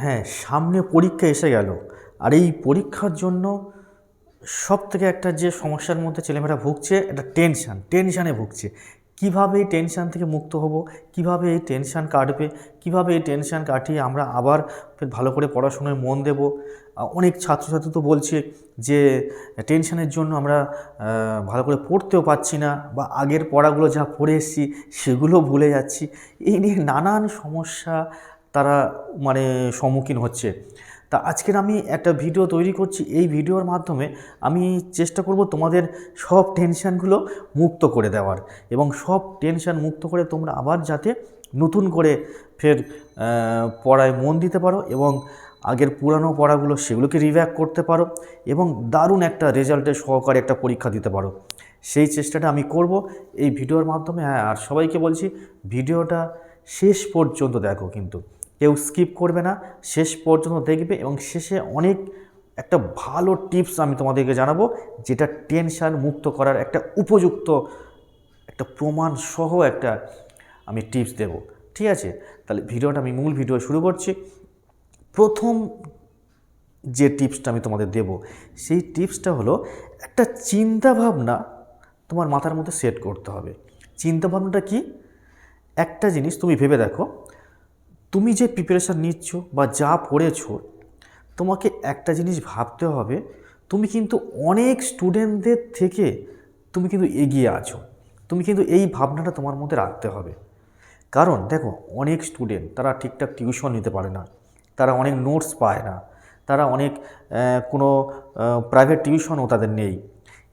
হ্যাঁ সামনে পরীক্ষা এসে গেল। আর এই পরীক্ষার জন্য সব থেকে একটা যে সমস্যার মধ্যে ছেলেমেয়েরা ভুগছে একটা টেনশান টেনশানে ভুগছে। কীভাবে এই টেনশান থেকে মুক্ত হব? কীভাবে এই টেনশান কাটবে? কীভাবে এই টেনশান কাটিয়ে আমরা আবার ভালো করে পড়াশোনায় মন দেব? অনেক ছাত্রছাত্রী তো বলছে যে টেনশানের জন্য আমরা ভালো করে পড়তেও পারছি না বা আগের পড়াগুলো যা পড়ে এসেছি সেগুলো ভুলে যাচ্ছি। এই নিয়ে নানান সমস্যা তারা মানে সম্মুখীন হচ্ছে। তা আজকের আমি একটা ভিডিও তৈরি করছি। এই ভিডিওর মাধ্যমে আমি চেষ্টা করব তোমাদের সব টেনশানগুলো মুক্ত করে দেওয়ার এবং সব টেনশান মুক্ত করে তোমরা আবার যাতে নতুন করে ফের পড়ায় মন দিতে পারো এবং আগের পুরানো পড়াগুলো সেগুলোকে রিভ্যাক করতে পারো এবং দারুণ একটা রেজাল্টের সহকারে একটা পরীক্ষা দিতে পারো। সেই চেষ্টাটা আমি করব। এই ভিডিওর মাধ্যমে হ্যাঁ আর সবাইকে বলছি, ভিডিওটা শেষ পর্যন্ত দেখো কিন্তু। কেউ স্কিপ করবে না। শেষ পর্যন্ত দেখবে এবং শেষে অনেক একটা ভালো টিপস আমি তোমাদেরকে জানাব, যেটা টেনশান মুক্ত করার একটা উপযুক্ত একটা প্রমাণ সহ একটা আমি টিপস দেব। ঠিক আছে? তাহলে ভিডিওটা আমি মূল ভিডিও শুরু করছি। প্রথম যে টিপসটা আমি তোমাদের দেব, সেই টিপসটা হলো একটা চিন্তা ভাবনা তোমার মাথার মধ্যে সেট করতে হবে। চিন্তা ভাবনাটা কি? একটা জিনিস তুমি ভেবে দেখো তুমি যে প্রিপারেশান নিচ্ছ বা যা পড়েছো, তোমাকে একটা জিনিস ভাবতে হবে, তুমি কিন্তু অনেক স্টুডেন্টদের থেকে তুমি কিন্তু এগিয়ে আছো। তুমি কিন্তু এই ভাবনাটা তোমার মধ্যে রাখতে হবে। কারণ দেখো, অনেক স্টুডেন্ট তারা ঠিকঠাক টিউশন নিতে পারে না, তারা অনেক নোটস পায় না, তারা অনেক কোনো প্রাইভেট টিউশনও তাদের নেই।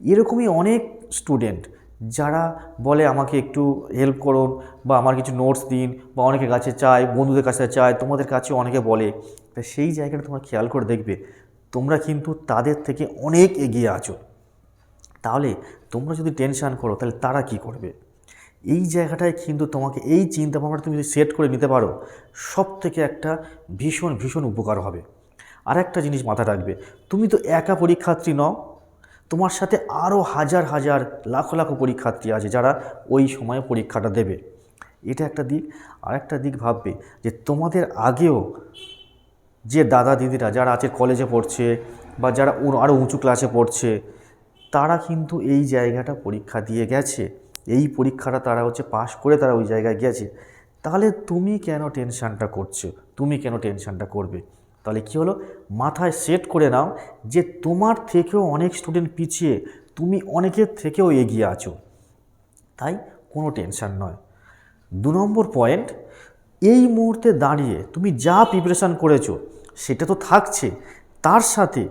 এরকমই অনেক স্টুডেন্ট যারা বলে আমাকে একটু হেল্প করুন বা আমার কিছু নোটস দিন বা অনেকের কাছে চায়, বন্ধুদের কাছে চায়, তোমাদের কাছে অনেকে বলে, তা সেই জায়গাটা তোমরা খেয়াল করে দেখবে, তোমরা কিন্তু তাদের থেকে অনেক এগিয়ে আছো। তাহলে তোমরা যদি টেনশান করো, তাহলে তারা কি করবে? এই জায়গাটায় কিন্তু তোমাকে এই চিন্তা ভাবনাটা তুমি যদি সেট করে নিতে পারো সব থেকে একটা ভীষণ ভীষণ উপকার হবে। আর একটা জিনিস মাথায় রাখবে, তুমি তো একা পরীক্ষার্থী নও তোমার সাথে আরও হাজার হাজার লাখো লাখো পরীক্ষার্থী আছে যারা ওই সময়ে পরীক্ষাটা দেবে। এটা একটা দিক। আর একটা দিক ভাববে যে তোমাদের আগেও যে দাদা দিদিরা যারা আছে কলেজে পড়ছে বা যারা আরও উঁচু ক্লাসে পড়ছে, তারা কিন্তু এই জায়গাটা পরীক্ষা দিয়ে গেছে। এই পরীক্ষাটা তারা হচ্ছে পাশ করে তারা ওই জায়গায় গেছে। তাহলে তুমি কেন টেনশানটা করছ? তুমি কেন টেনশানটা করবে? তাহলে কী হলো? মাথায় সেট করে নাও যে তোমার থেকেও অনেক স্টুডেন্ট পিছিয়ে তুমি অনেকের থেকেও এগিয়ে আছো। তাই কোনো টেনশন নয়। দু নম্বর পয়েন্ট এই মুহূর্তে দাঁড়িয়ে তুমি যা প্রিপারেশান করেছ সেটা তো থাকছে। তার সাথে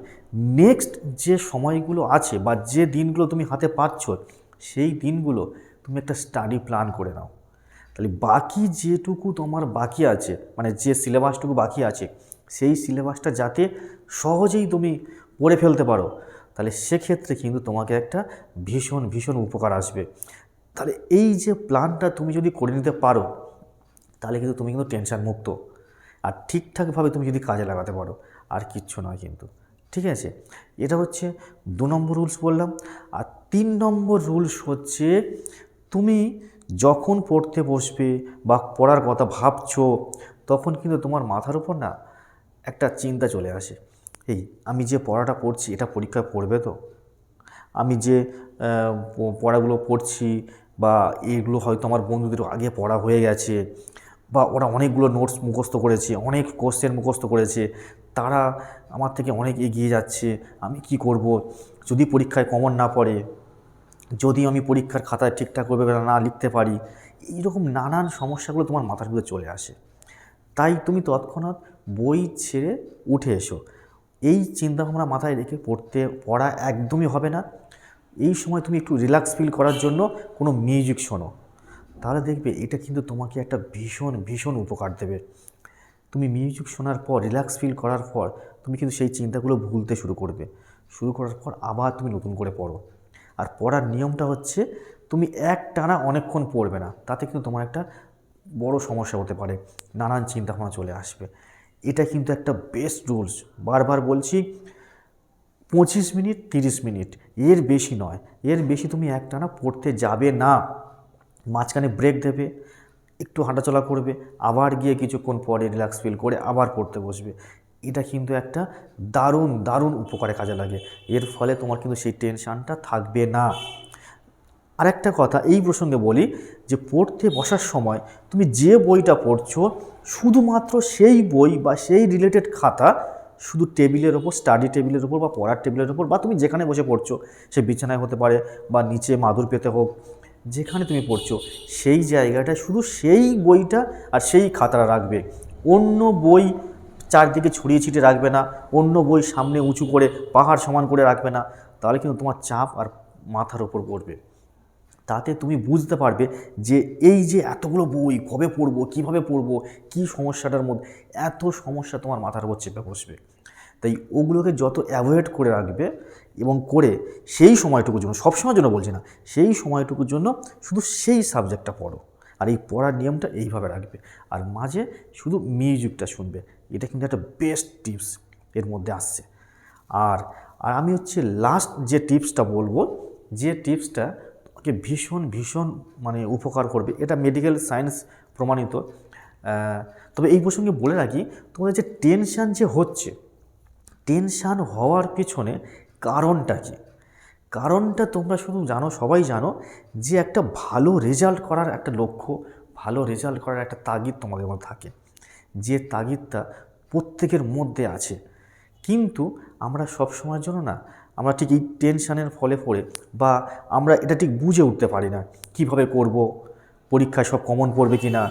নেক্সট যে সময়গুলো আছে বা যে দিনগুলো তুমি হাতে পাচ্ছ সেই দিনগুলো তুমি একটা স্টাডি প্ল্যান করে নাও। তাহলে বাকি যেটুকু তোমার বাকি আছে মানে যে সিলেবাসটুকু বাকি আছে সেই সিলেবাসটা যাতে সহজেই তুমি পড়ে ফেলতে পারো। তাহলে সেক্ষেত্রে কিন্তু তোমাকে একটা ভীষণ ভীষণ উপকার আসবে। তাহলে এই যে প্ল্যানটা তুমি যদি করে নিতে পারো, তাহলে কিন্তু তুমি কিন্তু টেনশন মুক্ত। আর ঠিকঠাকভাবে তুমি যদি কাজে লাগাতে পারো, আর কিচ্ছু নয় কিন্তু। ঠিক আছে? এটা হচ্ছে দু নম্বর রুলস বললাম। আর তিন নম্বর রুলস হচ্ছে, তুমি যখন পড়তে বসবে বা পড়ার কথা ভাবছ, তখন কিন্তু তোমার মাথার উপর না একটা চিন্তা চলে আসে। এই, আমি যে পড়াটা পড়ছি, এটা পরীক্ষায় পড়বে তো? আমি যে পড়াগুলো পড়ছি বা এইগুলো হয়তো আমার বন্ধুদের আগে পড়া হয়ে গেছে বা ওরা অনেকগুলো নোটস মুখস্থ করেছে, অনেক কোশ্চেন মুখস্থ করেছে, তারা আমার থেকে অনেক এগিয়ে যাচ্ছে, আমি কি করব? যদি পরীক্ষায় কমন না পড়ে, যদি আমি পরীক্ষার খাতায় ঠিকঠাকভাবে না লিখতে পারি, এইরকম নানান সমস্যাগুলো তোমার মাথার ভিতরে চলে আসে। তাই তুমি তৎক্ষণাৎ বই ছেড়ে উঠে এসো। এই চিন্তাভাবনা মাথায় রেখে পড়তে, পড়া একদমই হবে না। এই সময় তুমি একটু রিল্যাক্স ফিল করার জন্য কোনো মিউজিক শোনো। তাহলে দেখবে এটা কিন্তু তোমাকে একটা ভীষণ ভীষণ উপকার দেবে। তুমি মিউজিক শোনার পর রিল্যাক্স ফিল করার পর, তুমি কিন্তু সেই চিন্তাগুলো ভুলতে শুরু করবে। শুরু করার পর আবার তুমি নতুন করে পড়ো। আর পড়ার নিয়মটা হচ্ছে, তুমি এক টানা অনেকক্ষণ পড়বে না। তাতে কিন্তু তোমার একটা বড় সমস্যা হতে পারে। নানান চিন্তাভাবনা চলে আসবে। এটা কিন্তু একটা বেস্ট রুলস বারবার বলছি, পঁচিশ মিনিট, তিরিশ মিনিট, এর বেশি নয়। এর বেশি তুমি একটানা পড়তে যাবে না। মাঝখানে ব্রেক দেবে, একটু হাঁটাচলা করবে, আবার গিয়ে কিছুক্ষণ পরে রিল্যাক্স ফিল করে আবার পড়তে বসবে। এটা কিন্তু একটা দারুণ দারুণ উপকারে কাজে লাগে। এর ফলে তোমার কিন্তু সেই টেনশানটা থাকবে না। আরেকটা কথা, এই প্রসঙ্গে বলি যে পড়তে বসার সময় তুমি যে বইটা পড়ছো শুধুমাত্র সেই বই বা সেই রিলেটেড খাতা শুধু টেবিলের ওপর স্টাডি টেবিলের ওপর বা পড়ার টেবিলের ওপর বা তুমি যেখানে বসে পড়ছো, সে বিছানায় হতে পারে বা নিচে মাদুর পেতে হোক, যেখানে তুমি পড়ছো, সেই জায়গাটায় শুধু সেই বইটা আর সেই খাতাটা রাখবে। অন্য বই চারদিকে ছড়িয়ে ছিটিয়ে রাখবে না, অন্য বই সামনে উঁচু করে পাহাড় সমান করে রাখবে না, তাহলে কিন্তু তোমার চাপ আর মাথার ওপর পড়বে। তাতে তুমি বুঝতে পারবে যে এই যে এতগুলো বই কবে পড়ব, কীভাবে পড়ব, কি সমস্যাটার মধ্যে, এত সমস্যা তোমার মাথার উপর চেপে বসবে। তাই ওগুলোকে যত অ্যাভয়েড করে রাখবে এবং করে সেই সময়টুকুর জন্য, সবসময়ের জন্য বলছি না, সেই সময়টুকুর জন্য শুধু সেই সাবজেক্টটা পড়ো। আর এই পড়ার নিয়মটা এইভাবে রাখবে। আর মাঝে শুধু মিউজিকটা শুনবে। এটা কিন্তু একটা বেস্ট টিপস এর মধ্যে আসছে। আর আর আমি হচ্ছে লাস্ট যে টিপসটা বলব, যে টিপসটা তোমাকে ভীষণ ভীষণ মানে উপকার করবে। এটা মেডিকেল সায়েন্স প্রমাণিত। তবে এই প্রসঙ্গে বলে রাখি, তোমাদের যে টেনশান যে হচ্ছে টেনশান হওয়ার পিছনে কারণটা কি? কারণটা তোমরা শুধু জানো, সবাই জানো যে একটা ভালো রেজাল্ট করার একটা লক্ষ্য, ভালো রেজাল্ট করার একটা তাগিদ তোমাদের মধ্যে থাকে। যে তাগিদটা প্রত্যেকের মধ্যে আছে। কিন্তু আমরা সব সময়ের জন্য না আমরা ঠিক এই টেনশানের ফলে পড়ে বা আমরা এটা ঠিক বুঝে উঠতে পারি না, কীভাবে করব, পরীক্ষায় সব কমন পড়বে কি না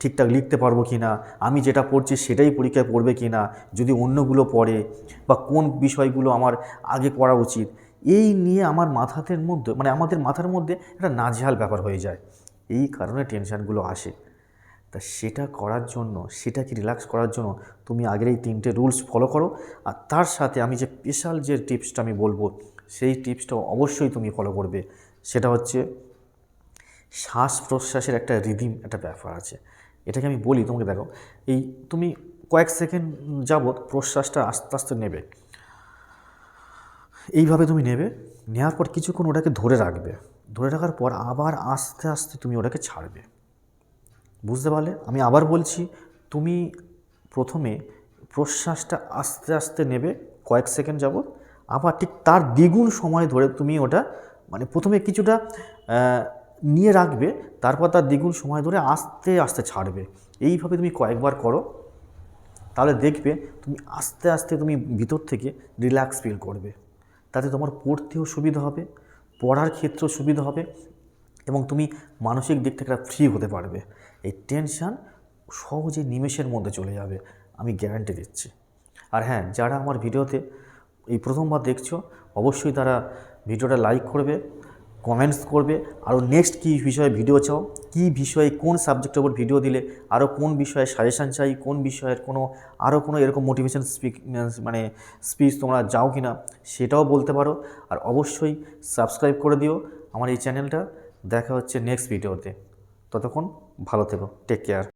ঠিকঠাক লিখতে পারব কি না আমি যেটা পড়ছি সেটাই পরীক্ষায় পড়বে কি না যদি অন্যগুলো পড়ে বা কোন বিষয়গুলো আমার আগে পড়া উচিত, এই নিয়ে আমার মাথাতের মধ্যে মানে আমাদের মাথার মধ্যে একটা নাজেহাল ব্যাপার হয়ে যায়। এই কারণে টেনশানগুলো আসে। তা সেটা করার জন্য সেটাকে রিল্যাক্স করার জন্য তুমি আগের এই তিনটে রুলস ফলো করো। আর তার সাথে আমি যে স্পেশাল যে টিপসটা আমি বলব, সেই টিপসটা অবশ্যই তুমি ফলো করবে। সেটা হচ্ছে শ্বাস প্রশ্বাসের একটা রিদিম একটা ব্যাপার আছে। এটাকে আমি বলি তোমাকে দেখো, এই তুমি কয়েক সেকেন্ড যাবৎ প্রশ্বাসটা আস্তে আস্তে নেবে। এইভাবে তুমি নেবে নেওয়ার পর কিছুক্ষণ ওটাকে ধরে রাখবে। ধরে রাখার পর আবার আস্তে আস্তে তুমি ওটাকে ছাড়বে। বুঝতে পারলে? আমি আবার বলছি, তুমি প্রথমে প্রশ্বাসটা আস্তে আস্তে নেবে, কয়েক সেকেন্ড যাবত আবার ঠিক তার দ্বিগুণ সময় ধরে তুমি ওটা মানে প্রথমে কিছুটা নিয়ে রাখবে, তারপর তার দ্বিগুণ সময় ধরে আস্তে আস্তে ছাড়বে। এইভাবে তুমি কয়েকবার করো। তাহলে দেখবে তুমি আস্তে আস্তে তুমি ভিতর থেকে রিল্যাক্স ফিল করবে। তাতে তোমার পড়তেও সুবিধা হবে, পড়ার ক্ষেত্রেও সুবিধা হবে এবং তুমি মানসিক দিক থেকে ফ্রি হতে পারবে। এই টেনশান সহজে নিমেষের মধ্যে চলে যাবে, আমি গ্যারান্টি দিচ্ছি। আর হ্যাঁ যারা আমার ভিডিওতে এই প্রথমবার দেখছ, অবশ্যই তারা ভিডিওটা লাইক করবে কমেন্টস করবে আরও নেক্সট কী বিষয়ে ভিডিও চাও, কী বিষয়ে, কোন সাবজেক্টের উপর ভিডিও দিলে আরও কোন বিষয়ে সাজেশান চাই, কোন বিষয়ের কোনো আরও কোনো এরকম মোটিভেশন স্পিক মানে স্পিচ তোমরা যাও কি না সেটাও বলতে পারো। আর অবশ্যই সাবস্ক্রাইব করে দিও আমার এই চ্যানেলটা দেখা হচ্ছে নেক্সট ভিডিওতে ততক্ষণ ভালো থেকো টেক কেয়ার